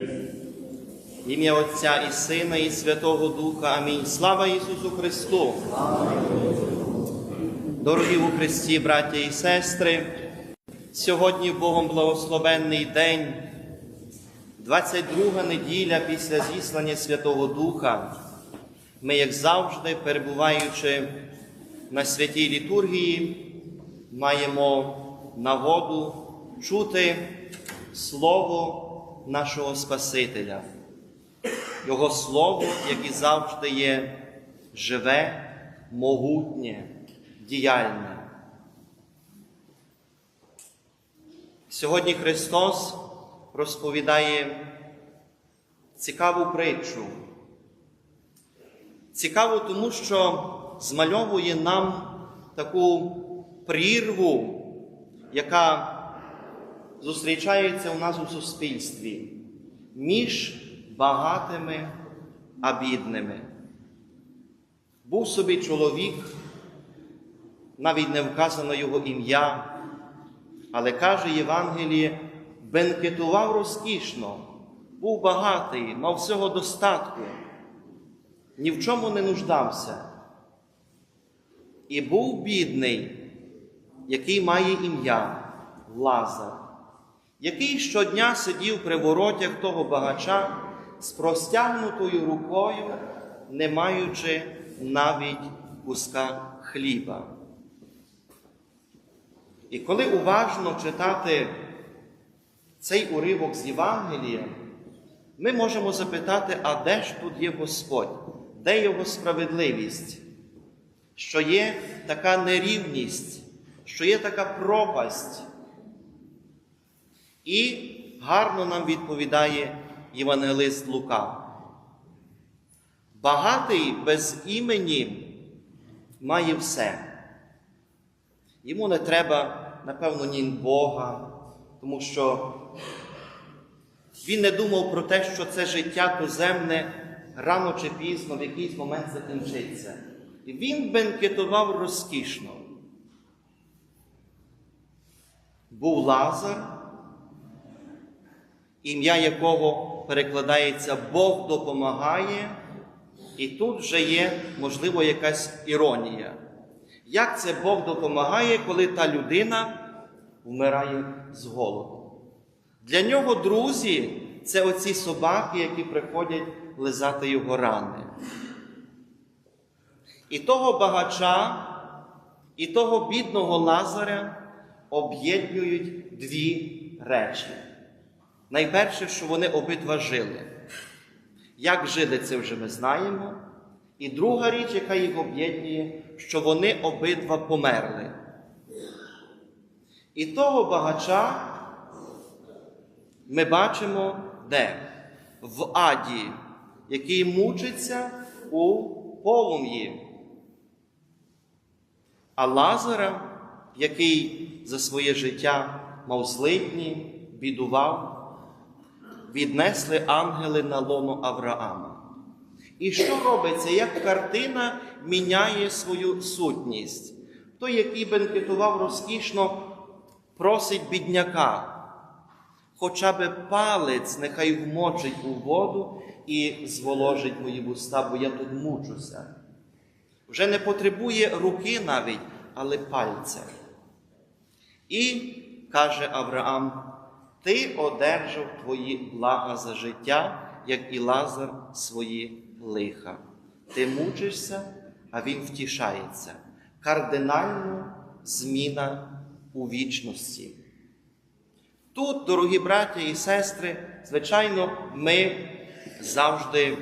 В ім'я Отця і Сина, і Святого Духа. Амінь. Слава Ісусу Христу! Дорогі у Христі, браття і сестри, сьогодні Богом благословенний день, 22 неділя після зіслання Святого Духа. Ми, як завжди, перебуваючи на святій літургії, маємо нагоду чути Слово нашого Спасителя. Його Слово, яке завжди є живе, могутнє, діяльне. Сьогодні Христос розповідає цікаву притчу. Цікаву тому, що змальовує нам таку прірву, яка зустрічається у нас у суспільстві між багатими а бідними. Був собі чоловік, навіть не вказано його ім'я, але каже Євангеліє, бенкетував розкішно, був багатий, мав всього достатку, ні в чому не нуждався. І був бідний, який має ім'я Лазар, який щодня сидів при воротях того багача з простягнутою рукою, не маючи навіть куска хліба. І коли уважно читати цей уривок з Євангелія, ми можемо запитати, а де ж тут є Господь, де його справедливість, що є така нерівність, що є така пропасть. І гарно нам відповідає Євангелист Лука. Багатий без імені має все. Йому не треба, напевно, ні Бога, тому що він не думав про те, що це життя туземне рано чи пізно в якийсь момент закінчиться. І він бенкетував розкішно. Був Лазар, ім'я якого перекладається Бог допомагає, і тут вже є, можливо, якась іронія. Як це Бог допомагає, коли та людина вмирає з голоду? Для нього друзі це оці собаки, які приходять лизати його рани. І того багача, і того бідного Лазаря об'єднують дві речі. Найперше, що вони обидва жили. Як жили, це вже ми знаємо. І друга річ, яка їх об'єднує, що вони обидва померли. І того багача ми бачимо де? В аді, який мучиться у полум'ї. А Лазара, який за своє життя мав злидні, бідував, віднесли ангели на лоно Авраама. І що робиться, як картина міняє свою сутність? Той, який бенкетував розкішно, просить бідняка, хоча би палець нехай вмочить у воду і зволожить мої вуста, бо я тут мучуся. Вже не потребує руки навіть, але пальця. І каже Авраам, ти одержав твої блага за життя, як і Лазар свої лиха. Ти мучишся, а він втішається. Кардинальна зміна у вічності. Тут, дорогі браття і сестри, звичайно, ми завжди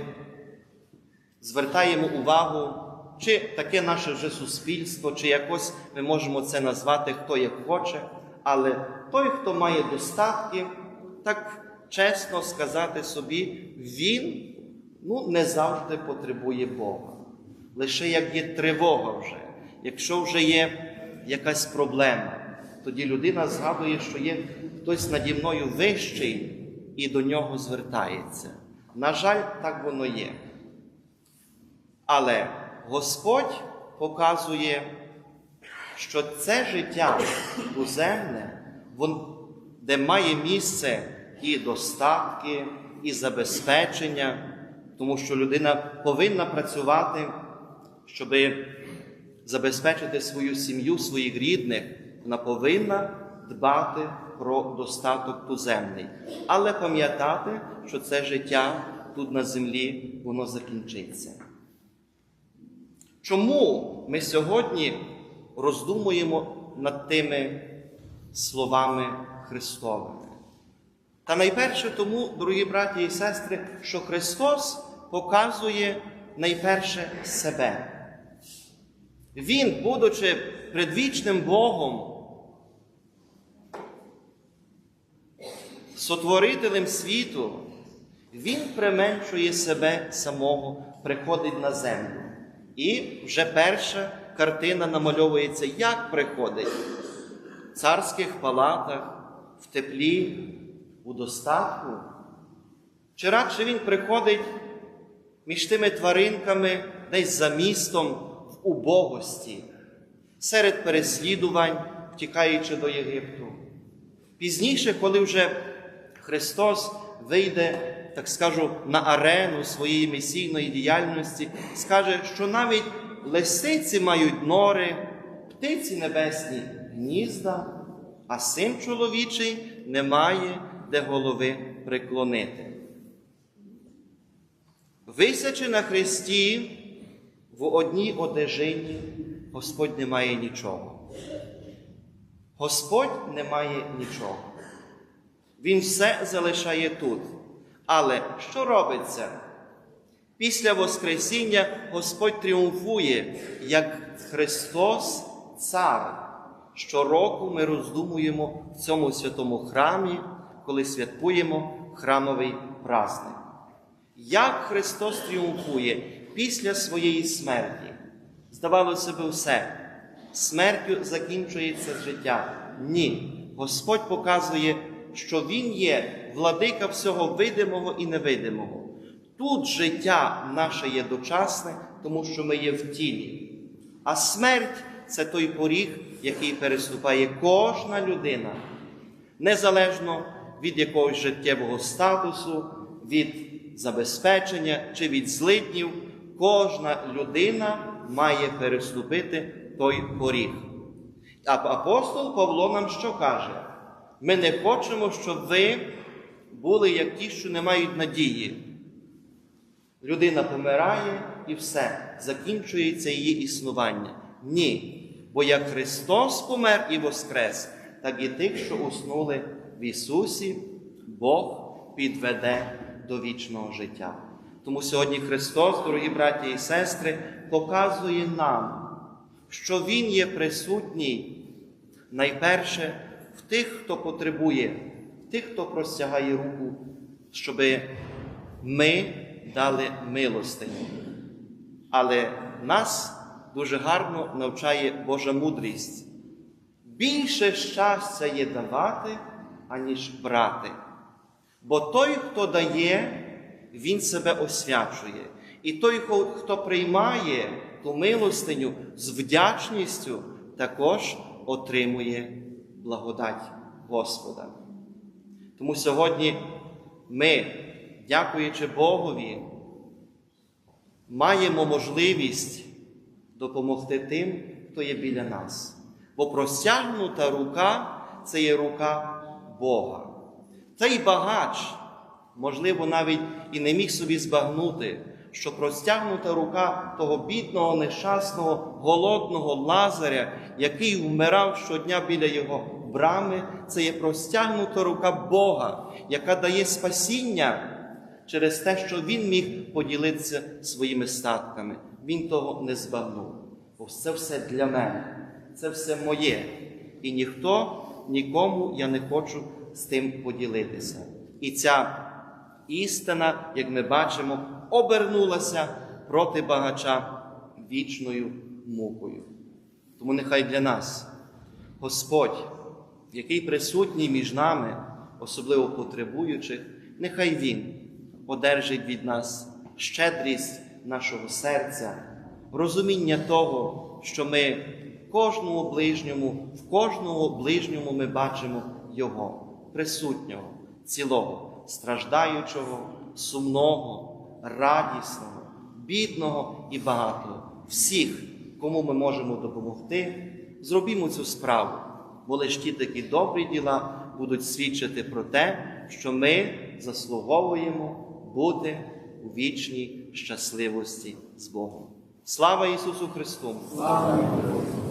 звертаємо увагу, чи таке наше вже суспільство, чи якось ми можемо це назвати хто як хоче, але той, хто має достатки, так чесно сказати собі, він ну, не завжди потребує Бога. Лише як є тривога вже, якщо вже є якась проблема, тоді людина згадує, що є хтось наді мною вищий і до нього звертається. На жаль, так воно є. Але Господь показує, що це життя туземне, де має місце і достатки, і забезпечення, тому що людина повинна працювати, щоб забезпечити свою сім'ю, своїх рідних. Вона повинна дбати про достаток туземний, але пам'ятати, що це життя тут на землі воно закінчиться. Чому ми сьогодні роздумуємо над тими словами Христовими? Та найперше тому, дорогі браті і сестри, що Христос показує найперше себе. Він, будучи предвічним Богом, сотворителем світу, Він применшує себе самого, приходить на землю. І вже перша картина намальовується, як приходить в царських палатах, в теплі, у достатку. Чи радше він приходить між тими тваринками десь за містом в убогості, серед переслідувань, втікаючи до Єгипту. Пізніше, коли вже Христос вийде, так скажу, на арену своєї місійної діяльності, скаже, що навіть лисиці мають нори, птиці небесні гнізда, а син чоловічий не має де голови приклонити. Висячи на хресті в одній одежині, Господь не має нічого. Господь не має нічого. Він все залишає тут. Але що робиться? Після Воскресіння Господь тріумфує, як Христос Цар. Щороку ми роздумуємо в цьому святому храмі, коли святкуємо храмовий праздник. Як Христос тріумфує після своєї смерті? Здавалося б, все. Смертю закінчується життя. Ні. Господь показує, що Він є владика всього видимого і невидимого. Тут життя наше є дочасне, тому що ми є в тілі. А смерть це той поріг, який переступає кожна людина, незалежно від якогось життєвого статусу, від забезпечення чи від злиднів, кожна людина має переступити той поріг. А апостол Павло нам що каже? Ми не хочемо, щоб ви були як ті, що не мають надії. Людина помирає і все, закінчується її існування. Ні. Бо як Христос помер і воскрес, так і тих, що уснули в Ісусі, Бог підведе до вічного життя. Тому сьогодні Христос, дорогі браті і сестри, показує нам, що Він є присутній найперше в тих, хто потребує, в тих, хто простягає руку, щоб ми дали милостиню. Але нас дуже гарно навчає Божа мудрість. Більше щастя є давати, аніж брати. Бо той, хто дає, він себе освячує. І той, хто приймає ту милостиню з вдячністю, також отримує благодать Господа. Тому сьогодні ми, дякуючи Богові, маємо можливість допомогти тим, хто є біля нас. Бо простягнута рука це є рука Бога. Цей багач, можливо, навіть і не міг собі збагнути, що простягнута рука того бідного, нещасного, голодного лазаря, який вмирав щодня біля його брами, це є простягнута рука Бога, яка дає спасіння через те, що Він міг поділитися своїми статками. Він того не збагнув. Бо це все для мене, це все моє. І ніхто, нікому я не хочу з тим поділитися. І ця істина, як ми бачимо, обернулася проти багача вічною мукою. Тому нехай для нас Господь, який присутній між нами, особливо потребуючих, нехай Він одержить від нас щедрість нашого серця, розуміння того, що ми в кожному ближньому, в кожному ближньому ми бачимо Його, присутнього, цілого, страждаючого, сумного, радісного, бідного і багатого. Всіх, кому ми можемо допомогти, зробімо цю справу, бо лише ті такі добрі діла будуть свідчити про те, що ми заслуговуємо бути у вічній щасливості з Богом. Слава Ісусу Христу! Слава Богу!